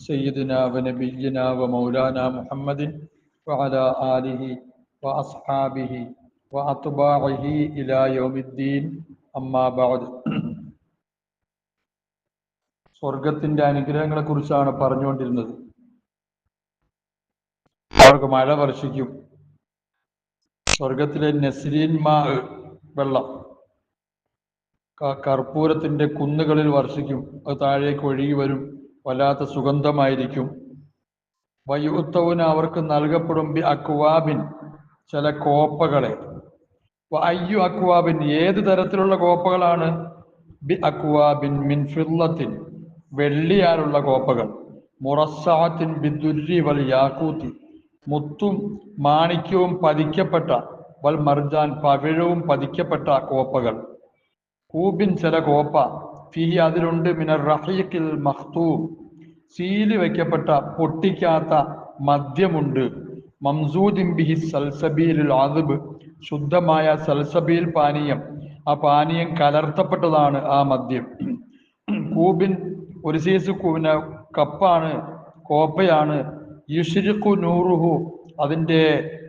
سيدنا ونبينا ومولانا محمد وعلى آله وأصحابه وأتباعه إلى يوم الدين أما بعد സ്വർഗത്തിന്റെ അനുഗ്രഹങ്ങളെ കുറിച്ചാണ് പറഞ്ഞുകൊണ്ടിരുന്നത് അവർക്ക് മഴ വർഷിക്കും സ്വർഗത്തിലെ നസ്രീൻ മാ വെള്ളം ക- കർപ്പൂരത്തിന്റെ കുന്നുകളിൽ വർഷിക്കും അത് താഴേക്ക് ഒഴുകി വരും വല്ലാത്ത സുഗന്ധമായിരിക്കും. വയുത്തവിന് അവർക്ക് നൽകപ്പെടും ബി അക്വാബിൻ ചില കോപ്പകളെ. അയ്യു അക്വാബിൻ ഏത് തരത്തിലുള്ള കോപ്പകളാണ്? ബി അക്വാബിൻ മിൻ ഫിള്ളത്തിൻ വെള്ളിയാലുള്ള കോപ്പകൾ. മുറസാത്തിൻ ബിദുരി വൽ യാക്കൂത്തി മുത്തും മാണിക്യവും പതിക്കപ്പെട്ട വൽ മർജാൻ പവിഴവും പതിക്കപ്പെട്ട കോപ്പകൾ. കൂബിൻ ചില കോപ്പ ഫിഹി അതിലുണ്ട്. മിനർ റഹീഖിൽ മഖ്തൂം. സീൽ വെക്കപ്പെട്ട പൊട്ടിക്കാത്ത മദ്യമുണ്ട്. മംസൂദിൻ ബിഹി സൽസബീലുൽ ആദിബ് ശുദ്ധമായ സൽസബീൽ പാനീയം. ആ പാനീയം കലർത്തപ്പെട്ടതാണ് ആ മദ്യം. കൂബിൻ ഒരു സീസ് കൂന കപ്പാണ് കോപ്പയാണ്. യുഷിരിഖു നൂറുഹു അതിന്റെ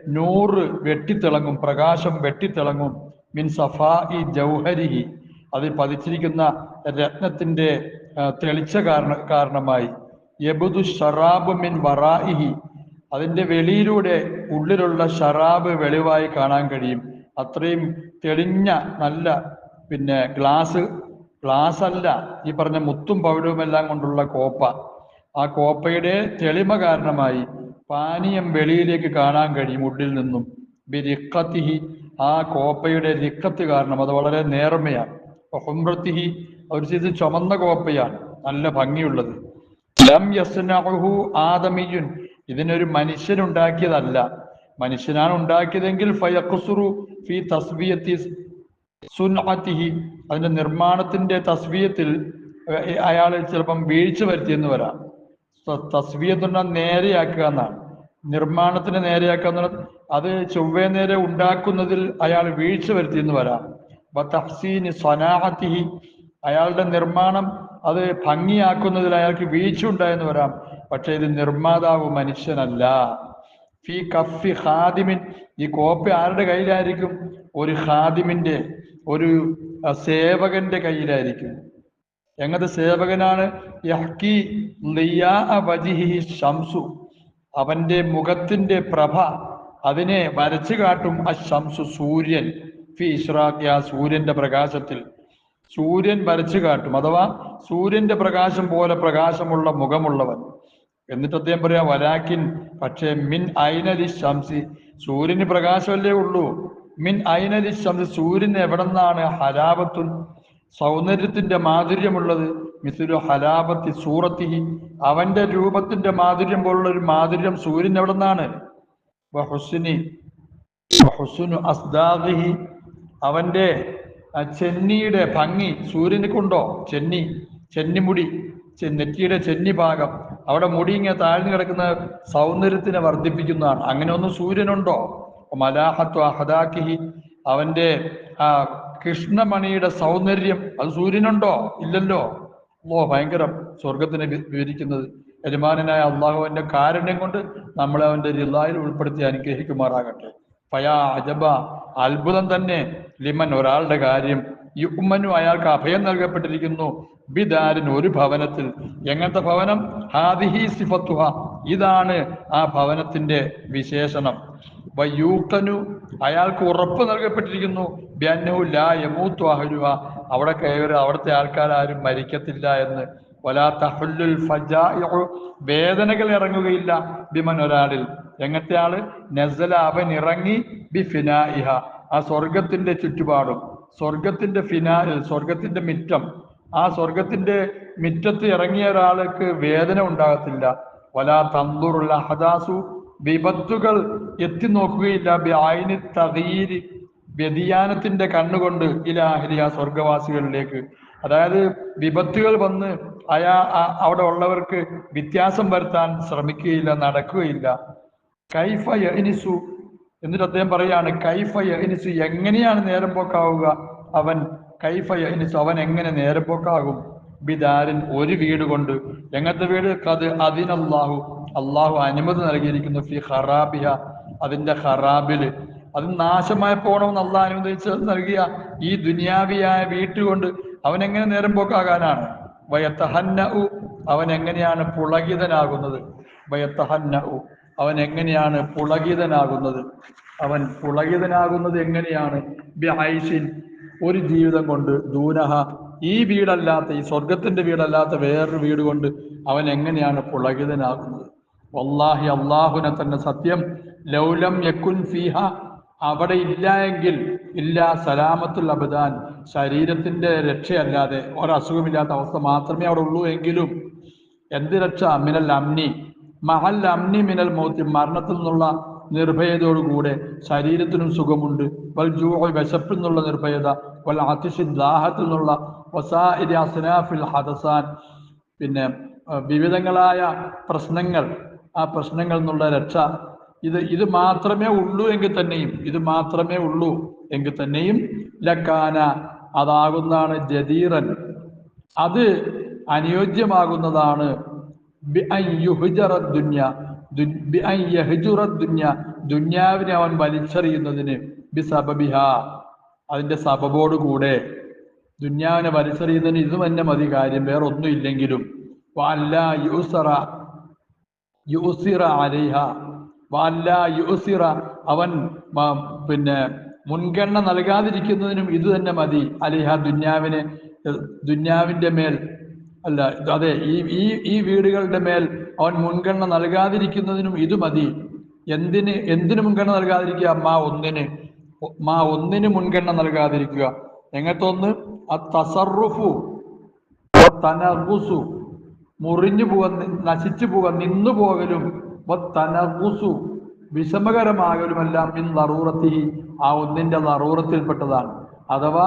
നൂറ് വെട്ടിത്തിളങ്ങും പ്രകാശം വെട്ടിത്തിളങ്ങും. മിൻ സഫാ ഇ ജൗഹരിഹി. അതിൽ പതിച്ചിരിക്കുന്ന രത്നത്തിന്റെ തെളിച്ച കാരണ കാരണമായി. യബുദു ഷറാബ് മിൻ വറായിഹി അതിന്റെ വെളിയിലൂടെ ഉള്ളിലുള്ള ഷറാബ് വെളിവായി കാണാൻ കഴിയും. അത്രയും തെളിഞ്ഞ നല്ല പിന്നെ ഗ്ലാസ് ഗ്ലാസ് അല്ല ഈ പറഞ്ഞ മുത്തും പവിഴവും എല്ലാം കൊണ്ടുള്ള കോപ്പ. ആ കോപ്പയുടെ തെളിമ കാരണമായി പാനീയം വെളിയിലേക്ക് കാണാൻ കഴിയും ഉള്ളിൽ നിന്നും. ബിരിക്കത്തിഹി ആ കോപ്പയുടെ റിക്കത്ത് കാരണം അത് വളരെ നേർമയാണ്. ഹുംറത്തിഹി അവർ ചെയ്ത് ചുമന്ന കോപ്പയാണ് നല്ല ഭംഗിയുള്ളത്. ലം യസ്നഹു ആദമിയുൻ ഇതിനൊരു മനുഷ്യൻ ഉണ്ടാക്കിയതല്ല മനുഷ്യനാണ് ഉണ്ടാക്കിയതെങ്കിൽ ഫയഖുസുറു ഫി തസ്ബിയത്തി സുൻഅത്തിഹി അതിന്റെ നിർമ്മാണത്തിന്റെ തസ്ബിയത്തിൽ അയാൾ ചിലപ്പം വീഴ്ച വരുത്തിയെന്ന് വരാം. ത- തസ്ബിയത്ത് നേരെയാക്കുക എന്നാണ്. നിർമ്മാണത്തിന് നേരെയാക്കുക അത് ചൊവ്വേ നേരെ ഉണ്ടാക്കുന്നതിൽ അയാൾ വീഴ്ച വരുത്തിയെന്ന് വരാം. വ തഹ്സീനി സ്വനാഹത്തിഹി. അയാളുടെ നിർമ്മാണം അത് ഭംഗിയാക്കുന്നതിൽ അയാൾക്ക് വീഴ്ച ഉണ്ടായെന്ന് വരാം. പക്ഷെ ഇത് നിർമ്മാതാവ് മനുഷ്യനല്ല. ഫി കഫി ഹാദിമിൻ ഈ കോപ്പി ആരുടെ കയ്യിലായിരിക്കും? ഒരു ഹാദിമിന്റെ ഒരു സേവകന്റെ കയ്യിലായിരിക്കും. എങ്ങനത്തെ സേവകനാണ്? യഹ്കി ലിയാ ഷംസു അവന്റെ മുഖത്തിന്റെ പ്രഭ അതിനെ വരച്ചു കാട്ടും ആ ഷംസു സൂര്യൻ. ഫി ഇഷ്റാഖ് ആ സൂര്യന്റെ പ്രകാശത്തിൽ. സൂര്യൻ വരച്ചു കാട്ടും. അഥവാ സൂര്യന്റെ പ്രകാശം പോലെ പ്രകാശമുള്ള മുഖമുള്ളവൻ. എന്നിട്ട് അദ്ദേഹം പറയാ വരാക്കിൻ പക്ഷേ മിൻ ഐനലി ശംസി? സൂര്യന് പ്രകാശമല്ലേ ഉള്ളൂ. മിൻ ഐനലി ശംസി? സൂര്യൻ എവിടെ നിന്നാണ് ഹലാപത്തുൻ? സൗന്ദര്യത്തിന്റെ മാധുര്യമുള്ളത് മിസുരു ഹലാപത്തി സൂറത്തിഹി. അവന്റെ രൂപത്തിന്റെ മാധുര്യം പോലുള്ള ഒരു മാധുര്യം സൂര്യൻ എവിടെ നിന്നാണ് വഹുസ്നി ഹുസ്നു അസ്ദാഖിഹി. അവന്റെ ചെന്നിയുടെ ഭംഗി സൂര്യനെ കൊണ്ടോ? ചെന്നി ചെന്നിമുടി നെറ്റിയുടെ ചെന്നി ഭാഗം. അവിടെ മുടി ഇങ്ങനെ താഴ്ന്നു കിടക്കുന്ന സൗന്ദര്യത്തിനെ വർദ്ധിപ്പിക്കുന്നതാണ്. അങ്ങനെ ഒന്നും സൂര്യനുണ്ടോ? മലാഹത്വ ഹദാക്കിഹി അവന്റെ ആ കൃഷ്ണമണിയുടെ സൗന്ദര്യം അത് സൂര്യനുണ്ടോ? ഇല്ലല്ലോ. ഓ ഭയങ്കരം സ്വർഗത്തിനെ വിവരിക്കുന്നത്. യജമാനായ അള്ളാഹുവിന്റെ കാരുണ്യം കൊണ്ട് നമ്മളെ അവന്റെ റിലായിൽ ഉൾപ്പെടുത്തി അനുഗ്രഹിക്കുമാറാകട്ടെ. പയാ അജബ. അത്ഭുതം തന്നെ ലിമൻ ഒരാളുടെ കാര്യം യുഗ്മനു അയാൾക്ക് അഭയം നൽകപ്പെട്ടിരിക്കുന്നു. ബിദാരിൻ ഒരു ഭവനത്തിൽ. എങ്ങനത്തെ ഭവനം? ഹാദിഹി സിഫത്തുഹ. ഇതാണ് ആ ഭവനത്തിന്റെ വിശേഷണം. വയൂക്കനു അയാൾക്ക് ഉറപ്പ് നൽകപ്പെട്ടിരിക്കുന്നു. ബിയന്നഹു ലാ യമൂത്തു അഹ്ലുഹ. അവിടെ കയറി അവിടുത്തെ ആൾക്കാരും മരിക്കത്തില്ല എന്ന്. വലാ തഹുല്ലുൽ വേദനകൾ ഇറങ്ങുകയില്ല ബിമൻ ഒരാളിൽ. എങ്ങനത്തെ ആൾ? നസല അവൻ ഇറങ്ങി ബി ഫിനായിഹ ആ സ്വർഗത്തിന്റെ ചുറ്റുപാടും സ്വർഗത്തിന്റെ ഫിനാലിൽ സ്വർഗത്തിന്റെ മിറ്റം. ആ സ്വർഗത്തിന്റെ മിറ്റത്ത് ഇറങ്ങിയ ഒരാൾക്ക് വേദന ഉണ്ടാകത്തില്ല. വലാ തന്തുറുള്ള ഹദാസു വിപത്തുകൾ എത്തി നോക്കുകയില്ല. ബിഅയ്നി തഗീരി. വ്യതിയാനത്തിന്റെ കണ്ണുകൊണ്ട് ഇലാഹിലിയ സ്വർഗവാസികളിലേക്ക് അതായത് വിപത്തുകൾ വന്ന് അയാ അവിടെ ഉള്ളവർക്ക് വ്യത്യാസം വരുത്താൻ ശ്രമിക്കുകയില്ല നടക്കുകയില്ല. കൈഫ യഹ്നിസു എന്നിട്ട് അദ്ദേഹം പറയാണ് കൈഫ യഹ്നിസു എങ്ങനെയാണ് നേരം പോക്കാവുക? അവൻ കൈഫ യഹ്നിസു അവൻ എങ്ങനെ നേരം പോക്കാകും? ബിദാരിൻ ഒരു വീട് കൊണ്ട്. എങ്ങനത്തെ വീട്? കത് അതിനല്ലാഹു. അള്ളാഹു അനുമതി നൽകിയിരിക്കുന്നു ഫി ഖറാബിഹ അതിന്റെ ഖറാബിൽ അത് നാശമായി പോകണമെന്ന് അള്ളാഹ് അനുവദിച്ച് നൽകിയ ഈ ദുനിയാവിയായ വീട്ടുകൊണ്ട് അവൻ എങ്ങനെ നേരം പോക്കാകാനാണ്? വയത്തഹന്നഉ അവൻ എങ്ങനെയാണ് പുളകിതനാകുന്നത്? വയത്തഹന്നഉ അവൻ എങ്ങനെയാണ് പുളകിതനാകുന്നത്? അവൻ പുളകിതനാകുന്നത് എങ്ങനെയാണ്? ബിഐസിൻ ഒരു ജീവിതം കൊണ്ട് ദൂനഹ ഈ വീടല്ലാത്ത ഈ സ്വർഗത്തിന്റെ വീടല്ലാത്ത വേറൊരു വീട് കൊണ്ട് അവൻ എങ്ങനെയാണ് പുളകിതനാകുന്നത്? വല്ലാഹി അള്ളാഹുനെ തന്നെ സത്യം ലൗലം യക്കുൻ ഫീഹ അവിടെ ഇല്ല എങ്കിൽ ഇല്ല സലാമത്തുൽ അബദാൻ ശരീരത്തിന്റെ രക്ഷയല്ലാതെ ഒരസുഖമില്ലാത്ത അവസ്ഥ മാത്രമേ അവിടെ ഉള്ളൂ എങ്കിലും എന്ത് രക്ഷ? അമിനൽ അമ്നി മഹൽ അമ്നി മിനൽ മൗത്തി മരണത്തിൽ നിന്നുള്ള നിർഭയതയോടുകൂടെ ശരീരത്തിനും സുഖമുണ്ട്. വൽ ജൂ വിശപ്പിൽ നിന്നുള്ള നിർഭയത. വൽ അതിഷി ദാഹത്തിൽ നിന്നുള്ള വസാഇരി അസ്നാഫിൽ ഹദസാൻ. പിന്നെ വിവിധങ്ങളായ പ്രശ്നങ്ങൾ ആ പ്രശ്നങ്ങളിൽ നിന്നുള്ള രക്ഷ. ഇത് ഇത് മാത്രമേ ഉള്ളൂ എങ്കിൽ തന്നെയും ഇത് മാത്രമേ ഉള്ളൂ എങ്കിൽ തന്നെയും ലക്കാന അതാകുന്നതാണ് ജദീറൻ. അത് അനുയോജ്യമാകുന്നതാണ് ദുന്യാവിനെ അവൻ വലിച്ചെറിയുന്നതിന് ബി സബബിഹ അതിന്റെ സബബോടുകൂടെ. ദുന്യാവിനെ വലിച്ചെറിയുന്നതിന് ഇത് തന്നെ മതി കാര്യം വേറൊന്നും ഇല്ലെങ്കിലും. വല്ല യൂസറ യൂസിറ അലിഹ വല്ല യൂസിറ അവൻ പിന്നെ മുൻഗണന നൽകാതിരിക്കുന്നതിനും ഇത് തന്നെ മതി. അലിഹ ദുന്യാവിനെ ദുന്യാവിന്റെ മേൽ അല്ല അതെ ഈ ഈ ഈ വീടുകളുടെ മേൽ അവൻ മുൻഗണന നൽകാതിരിക്കുന്നതിനും ഇത് മതി. എന്തിന് എന്തിന് മുൻഗണന നൽകാതിരിക്കുക? മാ ഒന്നിന് മാ ഒന്നിന് മുൻഗണന നൽകാതിരിക്കുക. എങ്ങനത്തൊന്ന്? ആ തസറുഫു തനഗുസു മുറിഞ്ഞു പോകാൻ നശിച്ചു പോകാൻ നിന്നു പോകലും തനഗുസു വിഷമകരമാകലുമെല്ലാം ഇൻ നറൂറത്തി ആ ഒന്നിന്റെ നറൂറത്തിൽപ്പെട്ടതാണ് അഥവാ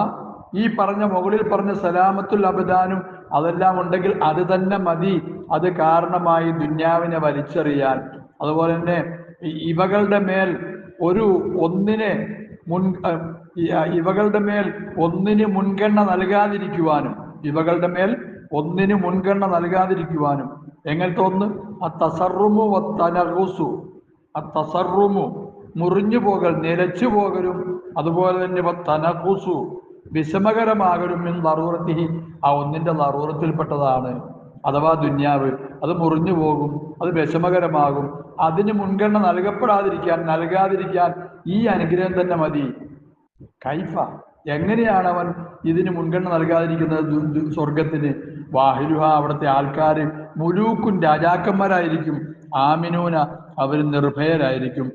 ഈ പറഞ്ഞ മുകളിൽ പറഞ്ഞ സലാമത്തുൽ അബദാനും അതെല്ലാം ഉണ്ടെങ്കിൽ അത് തന്നെ മതി. അത് കാരണമായി ദുന്യാവിനെ വലിച്ചെറിയാൻ. അതുപോലെ തന്നെ ഇവകളുടെ മേൽ ഒരു ഒന്നിനെ മുൻ ഇവകളുടെ മേൽ ഒന്നിന് മുൻഗണന നൽകാതിരിക്കുവാനും ഇവകളുടെ മേൽ ഒന്നിന് മുൻഗണന നൽകാതിരിക്കുവാനും. എങ്ങനത്തെ ഒന്ന്? ആ തസറുമു തനറുസു ആ തസറുമു മുറിഞ്ഞു പോകൽ നിലച്ചു പോകലും അതുപോലെ തന്നെ തനകുസു വിഷമകരമാകലും മിൻ ലറൂറത്തി ആ ഒന്നിന്റെ ലറൂറത്തിൽപ്പെട്ടതാണ് അഥവാ ദുന്യാവ് അത് മുറിഞ്ഞു പോകും അത് വിഷമകരമാകും. അതിന് മുൻഗണന നൽകപ്പെടാതിരിക്കാൻ നൽകാതിരിക്കാൻ ഈ അനുഗ്രഹം തന്നെ മതി. കൈഫ എങ്ങനെയാണ് അവൻ ഇതിന് മുൻഗണന നൽകാതിരിക്കുന്നത് സ്വർഗത്തിന് വാഹിരുഹ അവിടുത്തെ ആൾക്കാർ മുലൂക്കും രാജാക്കന്മാരായിരിക്കും. ആമിനൂന അവർ നിർഭയരായിരിക്കും.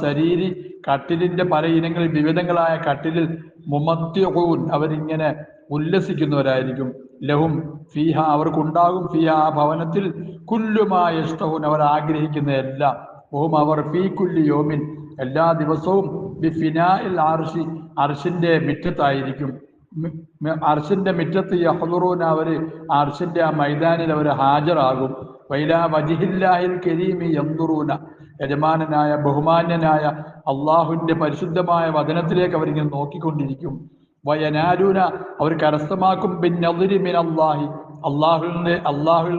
ശരീരി കട്ടിലിന്റെ പല ഇനങ്ങളിൽ വിവിധങ്ങളായ കട്ടിലിൽ മുമത്യഹൂൻ അവരിങ്ങനെ ഉല്ലസിക്കുന്നവരായിരിക്കും. ലഹും ഫീഹ അവർക്കുണ്ടാകും ഫീഹ ആ ഭവനത്തിൽ. കുല്ലുമായ ഇഷ്ടവും അവർ ആഗ്രഹിക്കുന്ന എല്ലാം. ഓം അവർ ഫീ കുല്ലി യോമിൻ എല്ലാ ദിവസവും ബിഫിനായിൽ അർഷി അർഷിന്റെ മിറ്റത്തായിരിക്കും. അർഷിന്റെ മിറ്റത്ത് യഹ്ലുറൂൻ അവർ അർഷിന്റെ ആ മൈതാനിൽ അവർ ഹാജരാകും. വൈലാ വജിഹില്ലാഹിൽ കരീമി യന്തുറൂന യജമാനനായ ബഹുമാന്യനായ അള്ളാഹുവിന്റെ പരിശുദ്ധമായ വചനത്തിലേക്ക് അവരിങ്ങനെ നോക്കിക്കൊണ്ടിരിക്കും. വയനാരൂന അവർ കരസ്ഥമാക്കും. പിന്നെ അള്ളാഹി അള്ളാഹുവിന്റെ അള്ളാഹുൽ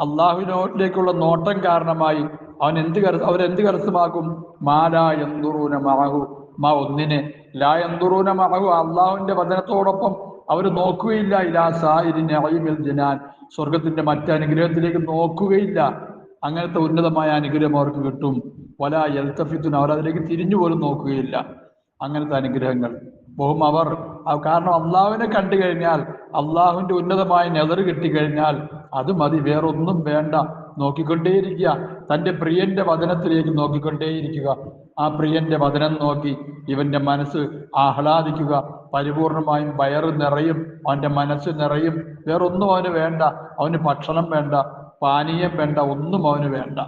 അള്ളാഹുവിനോട്ടിലേക്കുള്ള നോട്ടം കാരണമായി അവൻ എന്ത് കര അവരെന്ത് കരസ്ഥമാക്കും? മാലാ എന്തുറൂന മഹു മാ ഒന്നിനെ. ലാ എന്തുറൂന മഹു അള്ളാഹുവിന്റെ വചനത്തോടൊപ്പം അവർ നോക്കുകയില്ല. ഇലാ സായിരി നഈമിൽ ജനാൻ. സ്വർഗത്തിന്റെ മറ്റനുഗ്രഹത്തിലേക്ക് നോക്കുകയില്ല. അങ്ങനത്തെ ഉന്നതമായ അനുഗ്രഹം അവർക്ക് കിട്ടും. വല എൽത്തഫിത്തിനും അവർ അതിലേക്ക് തിരിഞ്ഞു പോലും നോക്കുകയില്ല. അങ്ങനത്തെ അനുഗ്രഹങ്ങൾ. ബഹും അവർ. കാരണം അള്ളാഹുവിനെ കണ്ടു കഴിഞ്ഞാൽ അള്ളാഹുവിന്റെ ഉന്നതമായ നെതർ കിട്ടിക്കഴിഞ്ഞാൽ അത് മതി. വേറൊന്നും വേണ്ട. നോക്കിക്കൊണ്ടേയിരിക്കുക. തന്റെ പ്രിയന്റെ വചനത്തിലേക്ക് നോക്കിക്കൊണ്ടേയിരിക്കുക. ആ പ്രിയന്റെ വചനം നോക്കി ഇവന്റെ മനസ്സ് ആഹ്ലാദിക്കുക. പരിപൂർണമായും വയറ് നിറയും. അവന്റെ മനസ്സ് നിറയും. വേറൊന്നും അവന് വേണ്ട. അവന് ഭക്ഷണം വേണ്ട. പാനീയം വേണ്ട ഒന്നും അവന് വേണ്ട.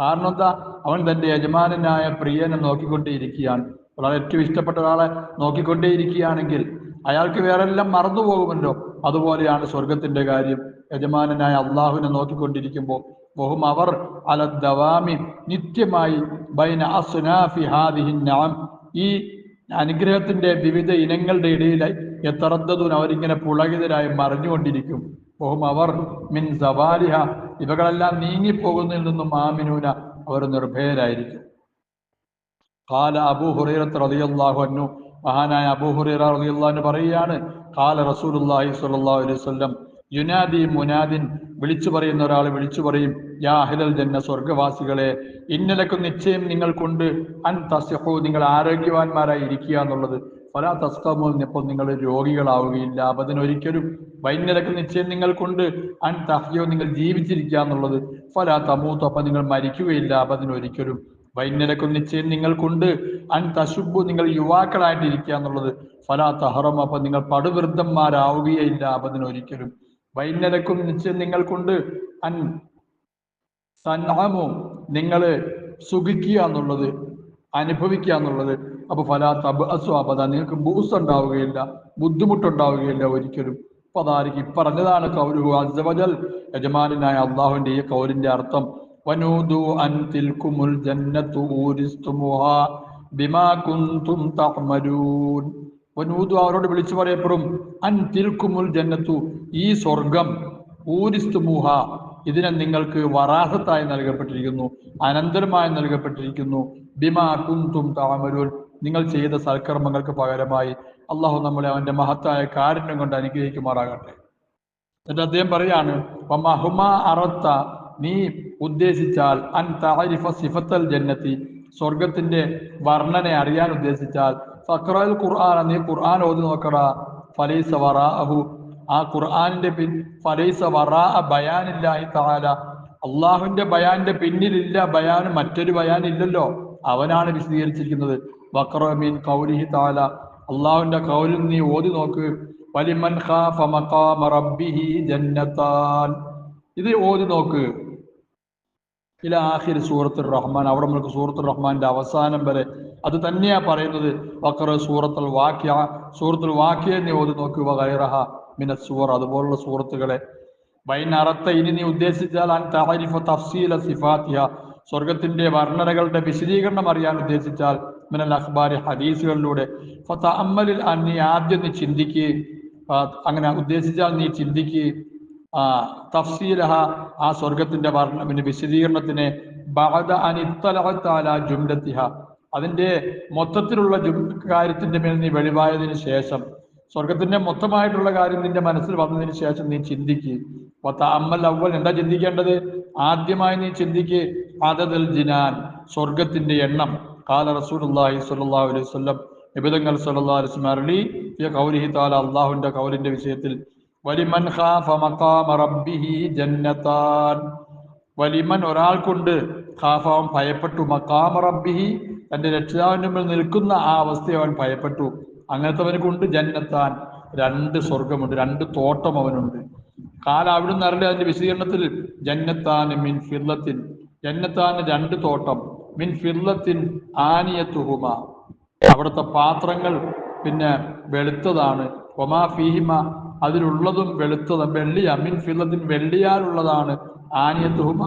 കാരണം എന്താ? അവൻ തന്റെ യജമാനനായ പ്രിയനെ നോക്കിക്കൊണ്ടേയിരിക്കുകയാണ്. വളരെ ഏറ്റവും ഇഷ്ടപ്പെട്ട ഒരാളെ നോക്കിക്കൊണ്ടേയിരിക്കുകയാണെങ്കിൽ അയാൾക്ക് വേറെല്ലാം മറന്നു പോകുമല്ലോ. അതുപോലെയാണ് സ്വർഗത്തിന്റെ കാര്യം. യജമാനനായ അള്ളാഹുവിനെ നോക്കിക്കൊണ്ടിരിക്കുമ്പോൾ ബഹും അവർ അല ദവാമി നിത്യമായി ഈ അനുഗ്രഹത്തിന്റെ വിവിധ ഇനങ്ങളുടെ ഇടയിലായി എത്തറദ്ദതുൻ അവരിങ്ങനെ പുളകിതരായി മറിഞ്ഞുകൊണ്ടിരിക്കും. അവർ മിൻ സവാലിഹ. ഇവകളെല്ലാം നീങ്ങിപ്പോകുന്നതിൽ നിന്നും മാമിനൂന അവർ നിർഭയരായിരിക്കും. കാല അബൂ ഹുറൈറ റളിയല്ലാഹു അൻഹു. മഹാനായ അബൂ ഹുറൈറ റളിയല്ലാഹു പറയുകയാണ് കാല റസൂലുള്ളാഹി സ്വല്ലല്ലാഹു അലൈഹി വസല്ലം യുനാദി മുനാദിൻ വിളിച്ചു പറയുന്ന ഒരാൾ വിളിച്ചു പറയും യാ അഹ്ലൽ ജന്ന സ്വർഗവാസികളെ ഇന്നലക്കും നിശ്ചയം നിങ്ങൾക്കുണ്ട് അൻ തസ്യഹു നിങ്ങൾ ആരോഗ്യവാന്മാരായി ഇരിക്കുക എന്നുള്ളത് ഫലാ തസ്തമോ ഇപ്പോൾ നിങ്ങൾ രോഗികളാവുകയില്ല. അപ്പൊ അതിനൊരിക്കലും വൈകുന്നേരക്ക് നിശ്ചയം നിങ്ങൾക്കുണ്ട്. അൻ തഹ്യോ നിങ്ങൾ ജീവിച്ചിരിക്കുക എന്നുള്ളത്. പല തമൂത്ത് അപ്പൊ നിങ്ങൾ മരിക്കുകയില്ല. അപ്പൊ അതിനൊരിക്കലും വൈന്നലക്കും നിശ്ചയം നിങ്ങൾക്കുണ്ട്. അൻ തശുബു നിങ്ങൾ യുവാക്കളായിട്ടിരിക്കുക എന്നുള്ളത്. ഫല തഹറം അപ്പൊ നിങ്ങൾ പടുവൃദ്ധന്മാരാവുകയില്ല. അപ്പൊ അതിനൊരിക്കലും വൈന്നലക്കും നിശ്ചയം നിങ്ങൾക്കുണ്ട്. അൻ തന്നാമോ നിങ്ങൾ സുഖിക്കുക എന്നുള്ളത് അനുഭവിക്കുക എന്നുള്ളത്. അപ്പൊ ഫല തബ് അസ്വാപത നിങ്ങൾക്ക് ബൂസ് ഉണ്ടാവുകയില്ല ബുദ്ധിമുട്ടുണ്ടാവുകയില്ല ഒരിക്കലും. അപ്പൊ അതായിരിക്കും ഇപ്പറഞ്ഞതാണ് കൗരു അസവജൽ യജമാനായ അള്ളാഹുവിന്റെ ഈ കൗരിന്റെ അർത്ഥം വനൂദു അൻ തിൽക്കുമുൽ ജന്നത്തു ഊരിസ്തുമുഹാ ബിമാ കുന്തും തഅമലൂൻ. വനൂദു അവരോട് വിളിച്ചു പറയപ്പെടും അൻ തിൽക്കുമുൽ ജന്നത്തു ഈ സ്വർഗം ഊരിസ്തുമുഹ ഇതിനെ നിങ്ങൾക്ക് വറാഹത്തായി നൽകപ്പെട്ടിരിക്കുന്നു അനന്തരമായി നൽകപ്പെട്ടിരിക്കുന്നു ബിമാ കുന്തും താമരൂൻ നിങ്ങൾ ചെയ്ത സൽക്കർമ്മങ്ങൾക്ക് പകരമായി അള്ളാഹു നമ്മളെ അവന്റെ മഹത്തായ കാരുണ്യം കൊണ്ട് അനുഗ്രഹിക്കുമാറാകട്ടെ. എന്നിട്ട് അദ്ദേഹം പറയാണ് നീ ഉദ്ദേശിച്ചാൽ അൻ താരിഫ സിഫത്തൽ ജന്നത്തി. സ്വർഗത്തിന്റെ വർണനെ അറിയാൻ ഉദ്ദേശിച്ചാൽ ഫക്രൽ ഖുർആൻ നീ ഖുർആൻ ഓതി നോക്കടാ ഫലൈസ വറാഅഹു. ആ ഖുർആനിന്റെ പിൻ ഫലൈസ വറാ ബയാനില്ലാഹി തആല. അള്ളാഹുവിന്റെ ബയാന്റെ പിന്നിലില്ല ബയാൻ മറ്റൊരു ബയാൻ ഇല്ലല്ലോ അവനാണ് വിശദീകരിച്ചിരിക്കുന്നത്. വക്രമീൻ കൗലിഹി താല അള്ളാഹുവിന്റെ കൗലിൽ നീ ഓതി നോക്ക്. വലിമൻ ഖാഫ മഖാമ റബ്ബിഹി ജന്നത്താൻ. ഇത് ഓതി നോക്ക്. ഇല ആഹിർ സൂറത്തുൽ റഹ്മാൻ. അവിടെ നമുക്ക് സൂറത്തുൽ റഹ്മാന്റെ അവസാനം വരെ അത് തന്നെയാ പറയുന്നത്. വക്ര സൂറത്തുൽ വാക്യ സൂറത്തുൽ വാക്യ നീ ഓതി നോക്ക്. വൈറഹ മിന സൂർ അതുപോലുള്ള സൂറത്തുകളെ. വൈനറത്ത ഇനി നീ ഉദ്ദേശിച്ചാൽ അൻ തഹരിഫ തഫ്സീല സിഫാത്തിയ സ്വർഗത്തിന്റെ വർണനകളുടെ വിശദീകരണം അറിയാൻ ഉദ്ദേശിച്ചാൽ മിനൽ അഖ്ബാരി ഹദീസുകളിലൂടെ ഫത അമ്മലിൽ നീ ആദ്യം നീ ചിന്തിക്ക്. അങ്ങനെ ഉദ്ദേശിച്ചാൽ നീ ചിന്തിക്ക്. ആ തഫ്സീലഹ ആ സ്വർഗത്തിന്റെ വർണ വിശദീകരണത്തിന് ബഅദ അനിത്തലഹത്താല ജുംലത്തിഹ. അതിന്റെ മൊത്തത്തിലുള്ള കാര്യത്തിന്റെ മേൽ നീ വെളിവായതിനു ശേഷം സ്വർഗത്തിന്റെ മൊത്തമായിട്ടുള്ള കാര്യം നിന്റെ മനസ്സിൽ വന്നതിന് ശേഷം നീ ചിന്തിക്ക്. വത്ത അമ്മൽ അവൽ എന്താ ചിന്തിക്കേണ്ടത്? ആദ്യമായി നീ ചിന്തിക്ക്. അതതിൽ ജിനാൻ സ്വർഗത്തിന്റെ എണ്ണം. കാല റസൂലുള്ളാഹി സ്വല്ലല്ലാഹു അലൈഹി വസല്ലം നിബിതങ്ങൾ സല്ലല്ലാഹു അലൈഹി വസല്ലം അള്ളാഹുവിന്റെ കൗലിന്റെ വിഷയത്തിൽ വലിമൻ ഖാഫ മഖാമ റബ്ബിഹി ജന്നതാൻ വലിമൻ ഒരാൾക്കുണ്ട് ഖാഫാവൻ ഭയപ്പെട്ടു മഖാമ റബ്ബിഹി തന്റെ രക്ഷിതാവിന്റെ മുമ്പിൽ നിൽക്കുന്ന ആ അവസ്ഥയെ അവൻ ഭയപ്പെട്ടു. അങ്ങനത്തെവനുക്കുണ്ട് ജന്നത്താൻ. രണ്ട് സ്വർഗമുണ്ട് രണ്ട് തോട്ടം അവനുണ്ട്. കാല അവിടുന്ന് അറിയില്ല അതിന്റെ വിശദീകരണത്തിൽ ജന്നത്താൻ മിൻ ഫിർലത്തിൻ. ജന്നത്താൻ രണ്ട് തോട്ടം. മിൻ ഫിർലത്തിൻ ആനിയത്തുഹുമ. അവിടുത്തെ പാത്രങ്ങൾ പിന്നെ വെളുത്തതാണ്. ഒമാ ഫീഹിമ അതിലുള്ളതും വെളുത്തത് വെള്ളിയ മിൻ ഫില്ലത്തിൻ വെള്ളിയാലുള്ളതാണ് ആനിയത്തുഹുമ.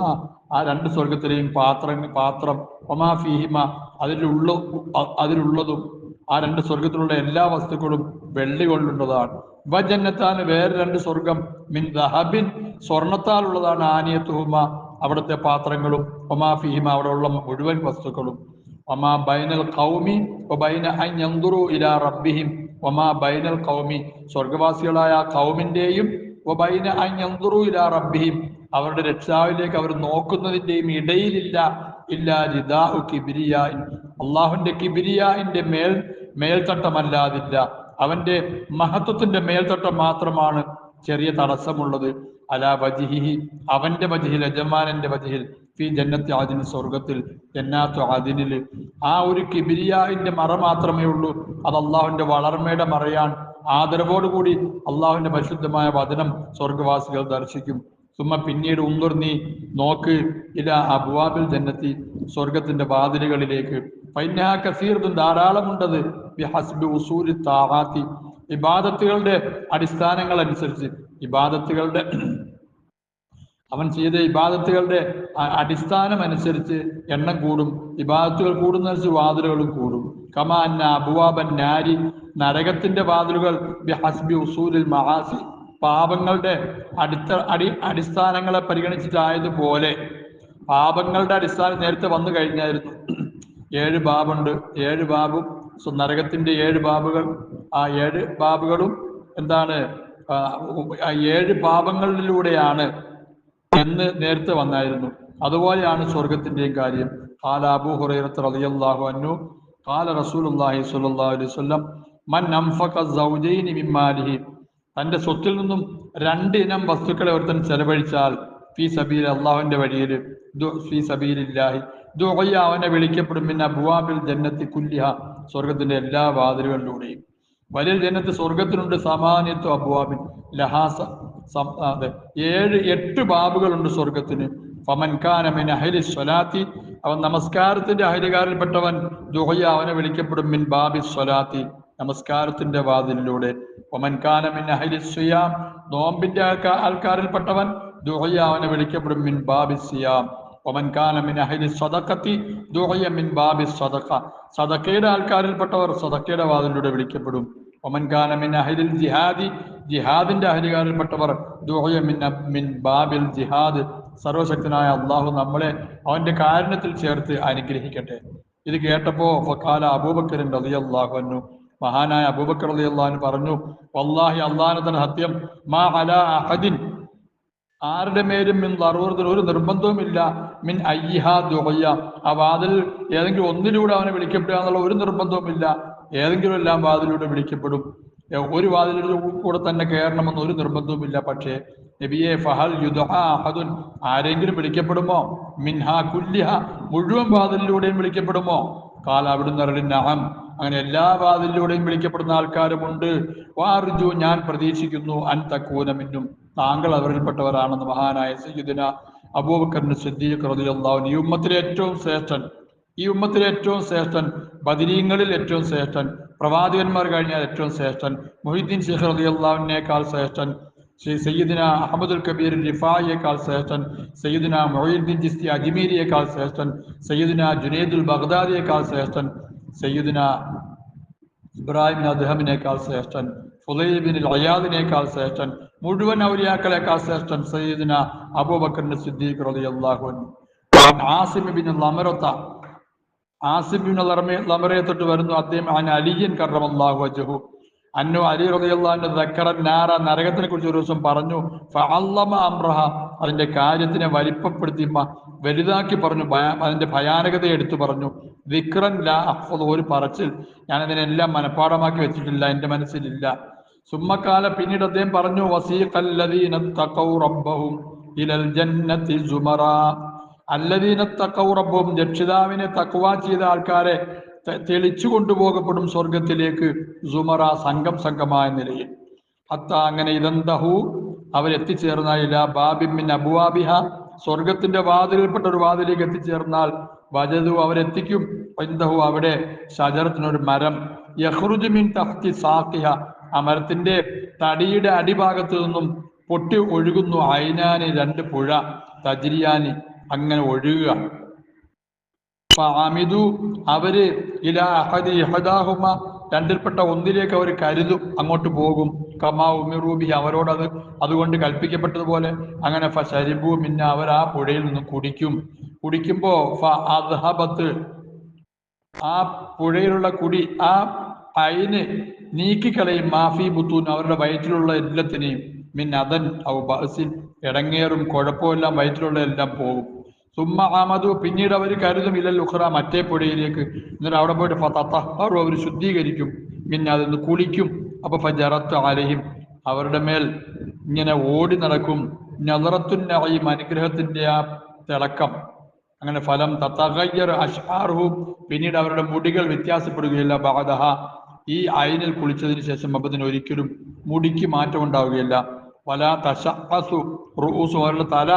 ആ രണ്ട് സ്വർഗത്തിലെയും പാത്രം പാത്രം. ഒമാ ഫീഹിമ അതിലുള്ള അതിലുള്ളതും ആ രണ്ട് സ്വർഗത്തിലുള്ള എല്ലാ വസ്തുക്കളും വെള്ളി കൊണ്ടുള്ളതാണ്. വജന്നത്താൻ വേറെ രണ്ട് സ്വർഗം മിൻ ദഹബിൻ. സ്വർണത്താലുള്ളതാണ് ആനിയത്തുഹുമ അവിടുത്തെ പാത്രങ്ങളും. ഒമാ ഫിഹിമ അവിടെ ഉള്ള മുഴുവൻ വസ്തുക്കളും. ഒമാ ബൈനൽ കൗമി ബൈന യന്ദുറു ഇലാ റബ്ബിഹിം. ഒമാ ബൈനൽ കൗമി സ്വർഗവാസികളായ ആ കൗമിന്റെയും ബൈന യന്ദുറു ഇലാ റബ്ബിഹിം. അവരുടെ രക്ഷാവിലേക്ക് അവർ നോക്കുന്നതിന്റെയും ഇടയിലില്ല. ഇല്ല ലിദാഹു കിബിരിയായി അള്ളാഹുവിന്റെ കിബിരിയായിന്റെ മേൽ മേൽത്തട്ടമല്ലാതില്ല. അവന്റെ മഹത്വത്തിന്റെ മേൽത്തട്ടം മാത്രമാണ് ചെറിയ തടസ്സമുള്ളത്. അലാ വജിഹി അവന്റെ വജിഹിൽ യജമാനന്റെ വജിഹിൽ ഫി ജന്നത്തെ ആദിന് സ്വർഗത്തിൽ ജന്നാത്തു ആദിനിൽ. ആ ഒരു കിബിരിയാവിന്റെ മറ മാത്രമേ ഉള്ളൂ. അത് അള്ളാഹുവിന്റെ വളർമയുടെ മറയാൻ ആദരവോടുകൂടി അള്ളാഹുവിന്റെ പരിശുദ്ധമായ വചനം സ്വർഗവാസികൾ ദർശിക്കും. സുമ പിന്നീട് ഉന്തുർ നോക്ക് ഇല അബുവാബിൽ ജന്നത്തി സ്വർഗത്തിന്റെ വാതിലുകളിലേക്ക്. ഫൈനഹ കസീർത്തും ധാരാളമുണ്ടത് ഹസ്ബി ഉസൂരി താഹാത്തി ഇബാദത്തുകളുടെ അടിസ്ഥാനങ്ങൾ അനുസരിച്ച് ഇബാദത്തുകളുടെ അവൻ ചെയ്ത ഇബാദത്തുകളുടെ അടിസ്ഥാനം അനുസരിച്ച് എണ്ണം കൂടും. ഇബാദത്തുകൾ കൂടുന്നതനുസരിച്ച് വാതിലുകളും കൂടും. കമാ അന്ന അബുവാബൻ നാരി. നരകത്തിന്റെ വാതിലുകൾ ബി ഹസ്ബി ഉസൂലിൽ മഹാസി. പാപങ്ങളുടെ അടിത്ത അടി അടിസ്ഥാനങ്ങളെ പരിഗണിച്ചിട്ടായതുപോലെ പാപങ്ങളുടെ അടിസ്ഥാനം നേരത്തെ വന്നു കഴിഞ്ഞായിരുന്നു. ഏഴ് ബാബുണ്ട്. ഏഴ് ബാബും നരകത്തിന്റെ ഏഴ് ബാബുകൾ. ആ ഏഴ് ബാബുകളും എന്താണ്? ഏഴ് പാപങ്ങളിലൂടെയാണ് എന്ന് നേരത്തെ വന്നായിരുന്നു. അതുപോലെയാണ് സ്വർഗത്തിന്റെയും കാര്യം. അബൂ ഹുറൈറത്ത് റളിയല്ലാഹു അൻഹു കാല റസൂലുള്ളാഹി സ്വല്ലല്ലാഹു അലൈഹി വസല്ലം മൻ സൗജൈനി മിൻ മാലിഹി. തന്റെ സ്വത്തിൽ നിന്നും രണ്ട് ഇനം വസ്തുക്കളെ ഒരുത്തൻ ചെലവഴിച്ചാൽ സബീൽ അള്ളാഹുവിന്റെ വഴിയിൽ സബീലില്ലാഹി. ദുഹയ്യ അവനെ വിളിക്കപ്പെടും. പിന്നെ അബുവാബിൽ ജന്നത്തി കുല്ലിഹ സ്വർഗത്തിന്റെ എല്ലാ വാതിലുകളിലൂടെയും. വലിയ ജന്നത്ത് സ്വർഗത്തിനുണ്ട് സമാനിത്വ അബുവാബിൻ. ലഹാസ ഏഴ് എട്ട് ബാബുകളുണ്ട് സ്വർഗത്തിന് ഫമൻഖാനമിൻ അഹലി സ്വലാത്തി അവൻ നമസ്കാരത്തിന്റെ അഹരികാരിൽപ്പെട്ടവൻ ദുഹയ്യ അവനെ വിളിക്കപ്പെടും മിൻ ബാബി സ്വലാത്തി നമസ്കാരത്തിന്റെ വാതിലിലൂടെ. ഒമൻകാനമിൻ അഹലി സുയാം നോമ്പിന്റെ ആൾക്കാ- ആൾക്കാരിൽപ്പെട്ടവൻ. ദുഹയ അവനെ വിളിക്കപ്പെടും മിൻ ബാബി സിയാം. ഒമൻകാനമിൻ അഹലി സദക്കത്തി ദുഹയ്യ മിൻ ബാബി സദക്ക സദക്കയുടെ ആൾക്കാരിൽപ്പെട്ടവർ സദക്കയുടെ വാതിലൂടെ വിളിക്കപ്പെടും. ഒമൻകാന മിൻ അഹലിൽ ജിഹാദി ജിഹാദിന്റെ അഹരികാരിൽപ്പെട്ടവർ ദുഹയ്യ മിൻ മിൻ ബാബിൽ ജിഹാദ്. സർവശക്തനായ അള്ളാഹു നമ്മളെ അവന്റെ കാരണത്തിൽ ചേർത്ത് അനുഗ്രഹിക്കട്ടെ. ഇത് കേട്ടപ്പോ ഫക്കാല അബൂബക്കറിൻ അള്ളാഹു അൻഹു മഹാനായ അബൂബക്കർ റളിയല്ലാഹു പറഞ്ഞു വല്ലാഹി അള്ളാഹു തന്നെ സത്യം മാ അല അഹദിൻ ആരുടെ മേലും മിൻ ദറൂറത്തിൽ ഒരു നിർബന്ധവുമില്ല. മിൻ അയ്യഹ ദുഹയ്യ. ആ വാതിൽ ഏതെങ്കിലും ഒന്നിലൂടെ അവനെ വിളിക്കപ്പെടുക എന്നുള്ള ഒരു നിർബന്ധവുമില്ല. ഏതെങ്കിലും എല്ലാം വാതിലൂടെ വിളിക്കപ്പെടും. ഒരു വാതിലൂടെ കൂടെ തന്നെ കയറണമെന്ന് ഒരു നിർബന്ധവുമില്ല. പക്ഷേ നബിയെ ഫഹൽ യുദ്ധ അഹദുൻ. ആരെങ്കിലും വിളിക്കപ്പെടുമോ? മിൻഹ കുല്ലിഹ. മുഴുവൻ വാതിലിലൂടെയും വിളിക്കപ്പെടുമോ? കാല അവിടുന്ന് അരളി അഹം അങ്ങനെ എല്ലാ വാതിലൂടെയും വിളിക്കപ്പെടുന്ന ആൾക്കാരുമുണ്ട് വാർജു ഞാൻ പ്രതീക്ഷിക്കുന്നു അൻ തക്കൂനമിന്നും താങ്കൾ അവരിൽപ്പെട്ടവരാണെന്ന് മഹാനായ സയ്യിദിന അബൂബക്കറിന് സിദ്ദീഖ് അൻഹു. ഈ ഉമ്മത്തിലെ ഏറ്റവും ശ്രേഷ്ഠൻ ഈ ഉമ്മത്തിലെ ഏറ്റവും ശ്രേഷ്ഠൻ ബദരീങ്ങളിൽ ഏറ്റവും ശ്രേഷ്ഠൻ പ്രവാചകന്മാർ കഴിഞ്ഞാൽ ഏറ്റവും ശ്രേഷ്ഠൻ മൊഹിദ്ദീൻ ഷെയ്ഖ് റതിയല്ലാവിനേക്കാൾ ശ്രേഷ്ഠൻ ശ്രീ സയ്യിദിന അഹമ്മദുൽ കബീർ റിഫായേക്കാൾ ശ്രേഷ്ഠൻ സയ്യിദിന മൊഹീദ്ദീൻ ജിസ്തി അജ്മീരിയേക്കാൾ ശ്രേഷ്ഠൻ സയ്യിദിന ജുനേദുൽ ബഗ്ദാദിയേക്കാൾ ശ്രേഷ്ഠൻ സയ്യിദിന ഇബ്രാഹിം അദ്ഹമിനേക്കാൾ ശ്രേഷ്ഠൻ ഫുലൈബിൻ അയാദിനേക്കാൾ ശ്രേഷ്ഠൻ മുഴുവൻ ഔലിയാക്കളെക്കാൾ ശ്രേഷ്ഠൻ സയ്യിദിന അബൂബക്കറിന്റെ സിദ്ദീഖ് റലി അള്ളാഹു ആസിമിബിൻ ബിൻ ലമറത്ത ആസിം ബിൻ ലമറ- ലമറയെ തൊട്ട് വരുന്നു അദ്ദേഹം അൻ അലിയൻ കറമല്ലാഹു വജഹു. അന്നു അലി റളിയല്ലാഹുവിന്റെ ദക്കറൻ നാറ നരകത്തിനെ കുറിച്ച് ഒരു ദിവസം പറഞ്ഞു ഫഅല്ലമ അംറഹ അതിന്റെ കാര്യത്തിനെ വലിപ്പപ്പെടുത്തി വലുതാക്കി പറഞ്ഞു അതിന്റെ ഭയാനകതയെ എടുത്തു പറഞ്ഞു. വിക്രൻ ലാ അഹ്ഫദ് ഒരു പറച്ചിൽ. ഞാൻ അതിനെല്ലാം മനഃപ്പാടമാക്കി വെച്ചിട്ടില്ല എന്റെ മനസ്സിലില്ല. സുമ്മക്കാല പിന്നീട് അദ്ദേഹം പറഞ്ഞു വസീഖല്ലദീന തഖൗ റബ്ബഹും ഇലൽ അല്ലദീന രക്ഷിതാവിനെ തഖ്വ ചെയ്ത ആൾക്കാരെ തെളിച്ചു കൊണ്ടുപോകപ്പെടും സ്വർഗത്തിലേക്ക് സുമറ സംഘം സംഘമായ നിലയിൽ. ഹത്ത അങ്ങനെ ഇതന്തഹു അവരെത്തിച്ചേർന്നായില്ല ഇല ബാബിമിൻ അബുവാബിഹ. സ്വർഗത്തിന്റെ വാതിലിൽപ്പെട്ട ഒരു വാതിലേക്ക് എത്തിച്ചേർന്നാൽ വജതു അവരെത്തിക്കും. എന്തഹു അവിടെ ഷജറത്തിനൊരു മരം. യഹ്റുജുമിൻ തഫ്തി സാഹിഹ ആ മരത്തിന്റെ തടിയുടെ അടിഭാഗത്തു നിന്നും പൊട്ടി ഒഴുകുന്നു. അയിനാനി രണ്ട് പുഴ. തജിരിയാനി അങ്ങനെ ഒഴുകുക. ഫഅമിദു അവർ ഇല അഹദി ഇഹദാഹുമ രണ്ടിൽപ്പെട്ട ഒന്നിലേക്ക് അവർ കരുതും അങ്ങോട്ട് പോകും. കമാ ഉമിറൂബി അവരോട് അത് അതുകൊണ്ട് കൽപ്പിക്കപ്പെട്ടതുപോലെ. അങ്ങനെ ഫ ശരിബു മിന്ന അവർ ആ പുഴയിൽ നിന്ന് കുടിക്കും. കുടിക്കുമ്പോ ഫ അദ്ഹബത്ത് ആ പുഴയിലുള്ള കുടി ആ അയിന് നീക്കിക്കളയും മാഫി ബുത്തൂൻ അവരുടെ വയറ്റിലുള്ള എല്ലാത്തിനെയും. മിൻ അതൻ ഔ ബഹസിൻ ഇടങ്ങേറും കുഴപ്പമെല്ലാം വയറ്റിലുള്ള എല്ലാം പോകും. സുമ്മ പിന്നീട് അവർ കരുതും ഇല്ല ഉഖ്റ മറ്റേ പുഴയിലേക്ക്. എന്നിട്ട് അവിടെ പോയിട്ട് അവർ ശുദ്ധീകരിക്കും. പിന്നെ അതൊന്ന് കുളിക്കും. അപ്പൊ ഫജറത്ത് ആലയും അവരുടെ മേൽ ഇങ്ങനെ ഓടി നടക്കും. നദറത്തുന്നയും അനുഗ്രഹത്തിന്റെ ആ തിളക്കം. അങ്ങനെ ഫലം തത്തകയ്യർ അഷാർഹും പിന്നീട് അവരുടെ മുടികൾ വ്യത്യാസപ്പെടുകയില്ല. ബാധഹ ഈ അയിനിൽ കുളിച്ചതിന് ശേഷം അപ്പത്തിന് ഒരിക്കലും മുടിക്ക് മാറ്റം ഉണ്ടാവുകയില്ല വല തശഅസു റൂസു അവരുടെ തല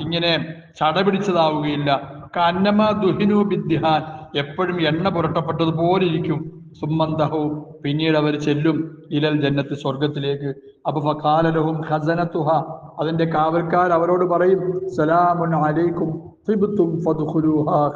ഇങ്ങനെ ചടപിടിച്ചതാവുകയില്ല. കന്നമ ദുഹിനു ബിദ്ദിഹാൻ. എപ്പോഴും എണ്ണ പുരട്ടപ്പെട്ടതുപോലെ ഇരിക്കും. സുമ്മന്തഹവും പിന്നീട് അവർ ചെല്ലും ഇലൽ ജന്നത്ത് സ്വർഗത്തിലേക്ക് അപ്പൊ ഫാലലഹും ഖസനത്തുഹ. അതിന്റെ കാവൽക്കാർ അവരോട് പറയും സലാമുൻ അലൈക്കും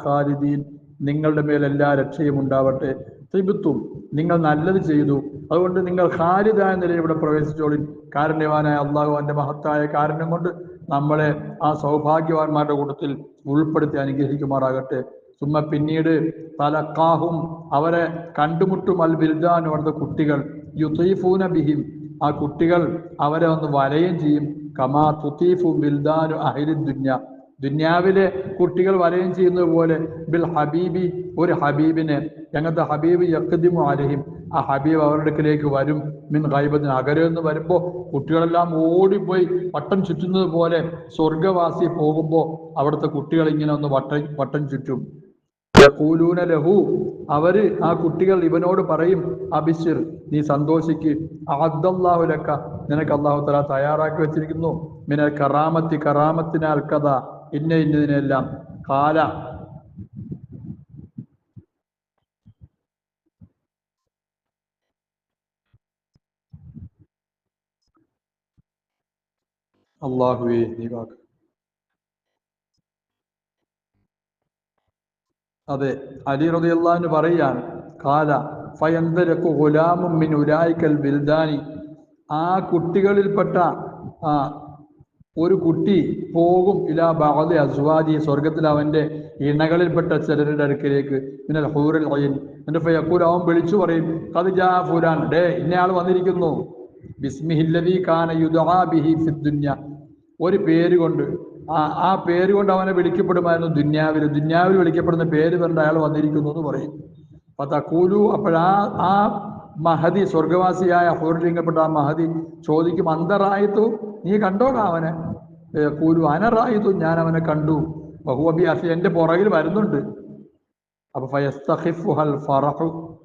ഖാലിദീൻ. നിങ്ങളുടെ മേൽ എല്ലാ രക്ഷയും ഉണ്ടാവട്ടെ. തിബുത്തും നിങ്ങൾ നല്ലത് ചെയ്തു. അതുകൊണ്ട് നിങ്ങൾ ഹാരിതായ നിലയിൽ ഇവിടെ പ്രവേശിച്ചോളിൻ കാരുണ്യവാനായ അള്ളാഹു അന്റെ മഹത്തായ കാരുണ്യം കൊണ്ട് നമ്മളെ ആ സൗഭാഗ്യവാന്മാരുടെ കൂട്ടത്തിൽ ഉൾപ്പെടുത്തി അനുഗ്രഹിക്കുമാറാകട്ടെ. ചുമ്മ പിന്നീട് തലക്കാഹും അവരെ കണ്ടുമുട്ടും അൽ ബിൽദാൻ അവിടുത്തെ കുട്ടികൾ യുത്തീഫൂന ബിഹിം. ആ കുട്ടികൾ അവരെ ഒന്ന് വരയും ചെയ്യും. കമാ തുത്തീഫു ബിൽദാനു അഹിരി ദുന്യ. ദുന്യാവിലെ കുട്ടികൾ വലയം ചെയ്യുന്നത് പോലെ ബിൽ ഹബീബി ഒരു ഹബീബിനെ ഞങ്ങളുടെ ഹബീബ് യക്കദിമു അലഹിം ആ ഹബീബ് അവരുടെ അടുക്കിലേക്ക് വരും. മിൻ ഹൈബത്തിന് അകരെ എന്ന് വരുമ്പോൾ കുട്ടികളെല്ലാം ഓടിപ്പോയി വട്ടം ചുറ്റുന്നത് പോലെ സ്വർഗവാസി പോകുമ്പോൾ അവിടുത്തെ കുട്ടികൾ ഇങ്ങനെ ഒന്ന് വട്ടം വട്ടം ചുറ്റും. കൂലൂന ലഹു അവർ ആ കുട്ടികൾ ഇവനോട് പറയും അബിഷിർ നീ സന്തോഷിക്ക്. അബ്ദല്ലാഹുലക്ക നിനക്ക് അള്ളാഹു തല തയ്യാറാക്കി വെച്ചിരിക്കുന്നു. മിനൽ കറാമത്തി കറാമത്തിനാൽ കഥ. ഇന്ന ഇന്നതിനെല്ലാം കാല. അള്ളാഹുവേ നീ അതെ അലി റളിയല്ലാഹു പറയുകയാണ് കാല ഫയന്തരക്കു ഗുലാമും മിൻ ഉലായിക്കൽ ബിൽദാനി. ആ കുട്ടികളിൽപ്പെട്ട ആ ഒരു കുട്ടി പോകും ഇലാ ബഅദി അസ്വാദി സ്വർഗത്തിൽ അവന്റെ ഇണകളിൽപ്പെട്ട ചിലരുടെ അടുക്കിലേക്ക്. മിനൽ ഹൂറിൽ ഒയിൻ എന്നിട്ട് ഫയഖൂൽ അവൻ വിളിച്ചു പറയും ഖദ് ജാ ഫുരാൻ ഡേ ഇന്നയാൾ വന്നിരിക്കുന്നു. ബിസ്മിഹില്ലവി കാന ഒരു പേര് കൊണ്ട് ആ ആ പേര് കൊണ്ട് അവനെ വിളിക്കപ്പെടുമായിരുന്നു ദുന്യാവിൽ. ദുന്യാവിൽ വിളിക്കപ്പെടുന്ന പേര് പറഞ്ഞ അയാൾ വന്നിരിക്കുന്നു എന്ന് പറയും. അപ്പൊ തക്കൂലു അപ്പോഴാ ആ മഹതി സ്വർഗവാസിയായ ഹോറിലിംഗപ്പെട്ട ആ മഹതി ചോദിക്കും അന്തറായിത്തു നീ കണ്ടോടാ അവനെ? കൂരു കൂലു അനറായിത്തു ഞാൻ അവനെ കണ്ടു. ബഹുവബി അസി എന്റെ പുറകിൽ വരുന്നുണ്ട്. അപ്പൊ ഫറഹു.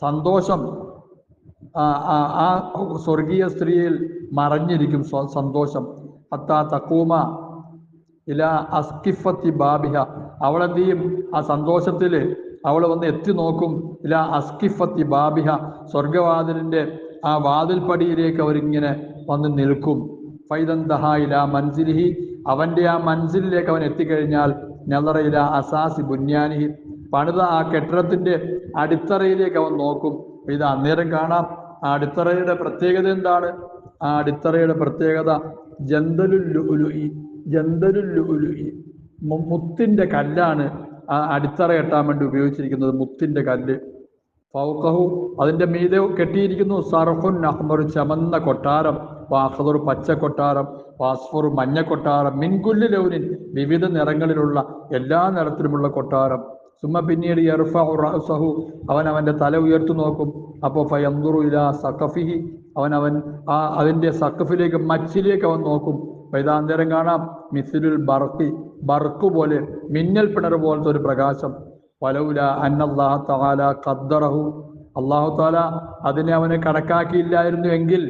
സന്തോഷം. ആ സ്വർഗീയ സ്ത്രീയിൽ മറഞ്ഞിരിക്കും സന്തോഷം. അത്താ തക്കൂമ ഇല അസ്കിഫത്തി ബാബിഹ. അവളെന്ത് ചെയ്യും ആ സന്തോഷത്തിൽ അവൾ വന്ന് എത്തി നോക്കും. ഇല അസ്കിഫത്തി ബാബിഹ. സ്വർഗവാതിലിന്റെ ആ വാതിൽപ്പടിയിലേക്ക് അവരിങ്ങനെ വന്ന് നിൽക്കും. ഫൈദൻ ഇല മൻസിലിഹി. അവന്റെ ആ മൻസിലിലേക്ക് അവൻ എത്തിക്കഴിഞ്ഞാൽ നെല്ലറയില അസാസി ബുന്യാനിഹി. പണിത ആ കെട്ടിടത്തിന്റെ അടിത്തറയിലേക്ക് അവൻ നോക്കും. ഇത് അന്നേരം കാണാം. ആ അടിത്തറയുടെ പ്രത്യേകത എന്താണ്? ആ അടിത്തറയുടെ പ്രത്യേകത മുത്തിന്റെ ലുഉലുഇ മുത്തിന്റെ കല്ലാണ് ആ അടിത്തറ കെട്ടാൻ വേണ്ടി ഉപയോഗിച്ചിരിക്കുന്നത് മുത്തിന്റെ കല്ല്. ഫൗഖഹു അതിന്റെ മീതെ കെട്ടിയിരിക്കുന്നു സർഹുൻ അഹ്മർ ചമന്ന കൊട്ടാരം. വാഹദർ പച്ച കൊട്ടാരം വാസ്ഫർ മഞ്ഞ കൊട്ടാരം മിൻകുല്ലി ലൗനിൻ വിവിധ നിറങ്ങളിലുള്ള എല്ലാ നിറത്തിലുമുള്ള കൊട്ടാരം. സുമ പിന്നീട് റഅസഹു. അവൻ അവന്റെ തല ഉയർത്തു നോക്കും. അപ്പോൾ ഫയന്തുറു ഇലാ സഖഫിഹി. അവൻ അവൻ ആ അതിന്റെ സഖഫിലേക്ക് മച്ചിലേക്ക് അവൻ നോക്കും. വൈതാന്തരം കാണാം മിസിലുൽ ബർക്കി ബർക്ക് പോലെ മിന്നൽ പിണർ പോലത്തെ ഒരു പ്രകാശം. വലൗല അന്നല്ലാഹ തആല ഖദ്ദറഹു. അല്ലാഹു തആല അതിനെ അവനെ കണക്കാക്കിയില്ലായിരുന്നു എങ്കിൽ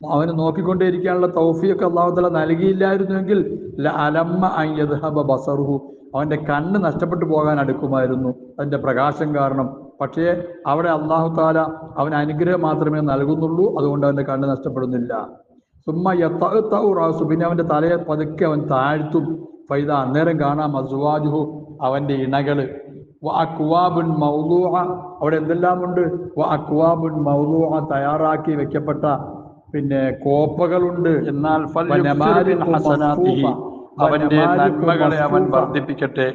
അവന് നോക്കിക്കൊണ്ടേയിരിക്കാനുള്ള തൗഫിയൊക്കെ അള്ളാഹുദല നൽകിയില്ലായിരുന്നുവെങ്കിൽ അലമ്മ അൻ യദ്ഹബ ബസറുഹു. അവന്റെ കണ്ണ് നഷ്ടപ്പെട്ടു പോകാൻ അടുക്കുമായിരുന്നു. അതിന്റെ പ്രകാശം കാരണം. പക്ഷേ അവിടെ അള്ളാഹു താല അവന് അനുഗ്രഹം മാത്രമേ നൽകുന്നുള്ളൂ. അതുകൊണ്ട് അവന്റെ കണ്ണ് നഷ്ടപ്പെടുന്നില്ല. സുമ്മ യത്തഉ റാസു. പിന്നെ അവന്റെ തലയെ പതുക്കെ അവൻ താഴ്ത്തും. ഫൈദ അന്നേരം കാണാം. അസുവാജുഹു അവന്റെ ഇണകൾ. അക്വാബുൻ മൗലൂഅ അവിടെ എന്തെല്ലാം ഉണ്ട് അക്വാബുൻ മൗലൂഅ തയ്യാറാക്കി വെക്കപ്പെട്ട പിന്നെ കോപ്പകളുണ്ട്. എന്നാൽ. അവന്റെ നന്മകളെ അവൻ വർദ്ധിപ്പിക്കട്ടെ.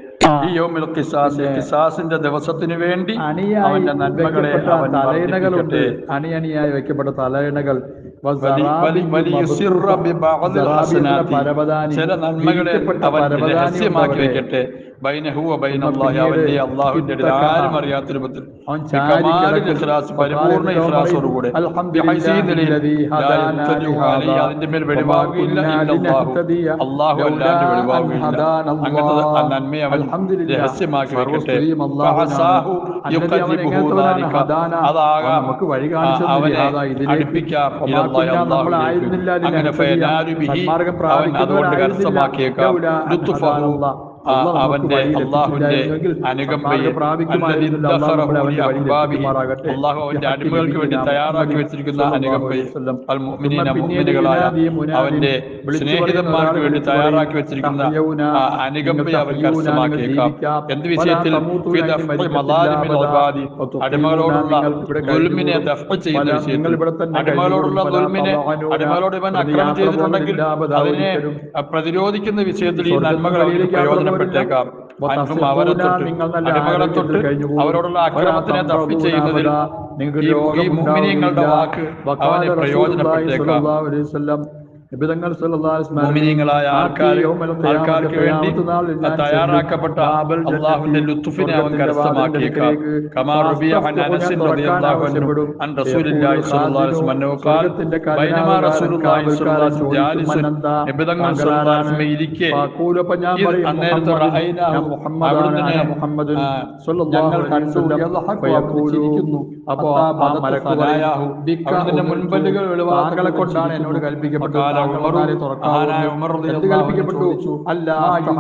ഈ യൗമിൽ കിസാസ് കിസാസിന്റെ ദിവസത്തിന് വേണ്ടി അവന്റെ നന്മകളെ അവൻ തലയിണകളുണ്ട്. അണിയണിയായി വെക്കപ്പെട്ട തലയിണകൾ. ചില നന്മകളെ രഹസ്യമാക്കി വെക്കട്ടെ. ബൈനഹുവ ബൈനല്ലാഹി അവന്റെ അള്ളാഹുവിന്റെ ഇടയിൽ ആരും അറിയാത്ത രൂപത്തിൽ അവൻ ബികമാലിൽ ഇഖ്ലാസ് പരിപൂർണ ഇഖ്ലാസോടുകൂടെ. ബിഹൈസി നിലയിൽ ലാ യബ്തദിഉ അലൈഹി അതിന്റെ മേൽ വെളിവാകുകയില്ല ഇല്ലല്ലാഹു. അള്ളാഹു അല്ലാണ്ട് വെളിവാകുകയില്ല. അങ്ങനത്തെ ആ നന്മയെ അവൻ രഹസ്യമാക്കി വെക്കട്ടെ. അതാകാം. അവനെ അടുപ്പിക്കാം. അങ്ങനെ അതുകൊണ്ട്. കരസ്ഥമാക്കിയേക്കാം. അവന്റെ അള്ളാഹുവിന്റെ അനുകമ്പയെ. അള്ളാഹു അവന്റെ അടിമകൾക്ക് വേണ്ടി തയ്യാറാക്കി വെച്ചിരിക്കുന്ന അനുകമ്പയെല്ലാം അനുകമ്പയെ അലൈഹി വസല്ലം. അൽ മുഅ്മിനീന പിന്നീട് മുഅ്മിനുകളായ അവന്റെ സ്നേഹിതന്മാർക്ക് വേണ്ടി തയ്യാറാക്കി വെച്ചിരിക്കുന്ന അനുകമ്പയെ അവർ കരസ്ഥമാക്കിയേക്കാം എന്ത് വിഷയത്തിൽ അടിമകളോടുള്ള ദുൽമിനെ കഴിഞ്ഞുകൂടും. ചെയ്യുന്ന വിഷയത്തിൽ അടിമകളോടുള്ള. ദുൽമിനെ അടിമകളോട് ഇവൻ അക്രമം ചെയ്തിട്ടുണ്ടെങ്കിൽ അതിനെ പ്രതിരോധിക്കുന്ന വിഷയത്തിൽ ഈ നന്മകളെ നന്മകൾ അവർക്ക് അൻഹും പോകുന്നില്ല. അവരെ തൊട്ട് അടിമകളെ തൊട്ട് അവരോടുള്ള അക്രമത്തിനെ തപ്പി ചെയ്യുന്നതിൽ നിങ്ങൾക്ക് ഈ ഉണ്ടാവുകയില്ല. വാക്ക് അവനെ പ്രയോജനപ്പെട്ടേക്കാം മുഅ്മിനീങ്ങളായ ആൾക്കാർ ആൾക്കാർക്ക് വേണ്ടി തയ്യാറാക്കപ്പെട്ട അള്ളാഹുവിന്റെ ലുത്തുഫിനെ അവൻ കരസ്ഥമാക്കിയേക്കാം കമാർ റബിയ അൻ റളിയല്ലാഹു അൻഹു അൻ റസൂലില്ലാഹി സ്വല്ലല്ലാഹു അലൈഹി വസല്ലം ഖാൽ ബൈനമാ റസൂലുള്ളാഹി സ്വല്ലല്ലാഹു അലൈഹി വസല്ലം ജാലിസുൻ മന്നെന്താ? സ്വല്ലല്ലാഹു അലൈഹി വസല്ലം ഇരിക്കെ ഞാൻ പറയും അന്നേരത്ത് മുഹമ്മദ് റഅയ്നാഹു മുഹമ്മദ് സ്വല്ലല്ലാഹു ഞങ്ങൾ അലൈഹി കണ്ടു ഫയഖൂലു അപ്പോൾ ആ മലക്കുകളായ അവിടുന്ന് മുൻപല്ലുകൾ വെളിവാക്കളെ കൊണ്ടാണ് എന്നോട്. കൽപ്പിക്കപ്പെട്ടത് അല്ല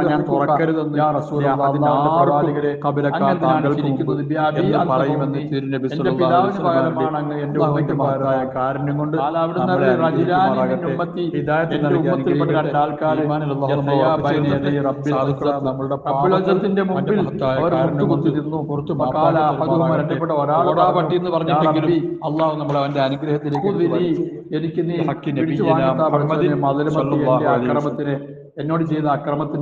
ഞാൻ തുറക്കരുതെന്ന് പറയുമെന്ന് തിരുനബി. കാരണം കൊണ്ട്. നമ്മളുടെ മുമ്പിൽ പുറത്ത് ഓടാ പട്ടി എന്ന് പറഞ്ഞിട്ടെങ്കിലും അള്ളാഹു നമ്മളെ അവന്റെ അനുഗ്രഹത്തിലേക്ക്. എനിക്ക് നീ പിടിച്ചു വസല്ലം. അക്രമത്തിന് എന്നോട് ചെയ്ത അക്രമത്തിന്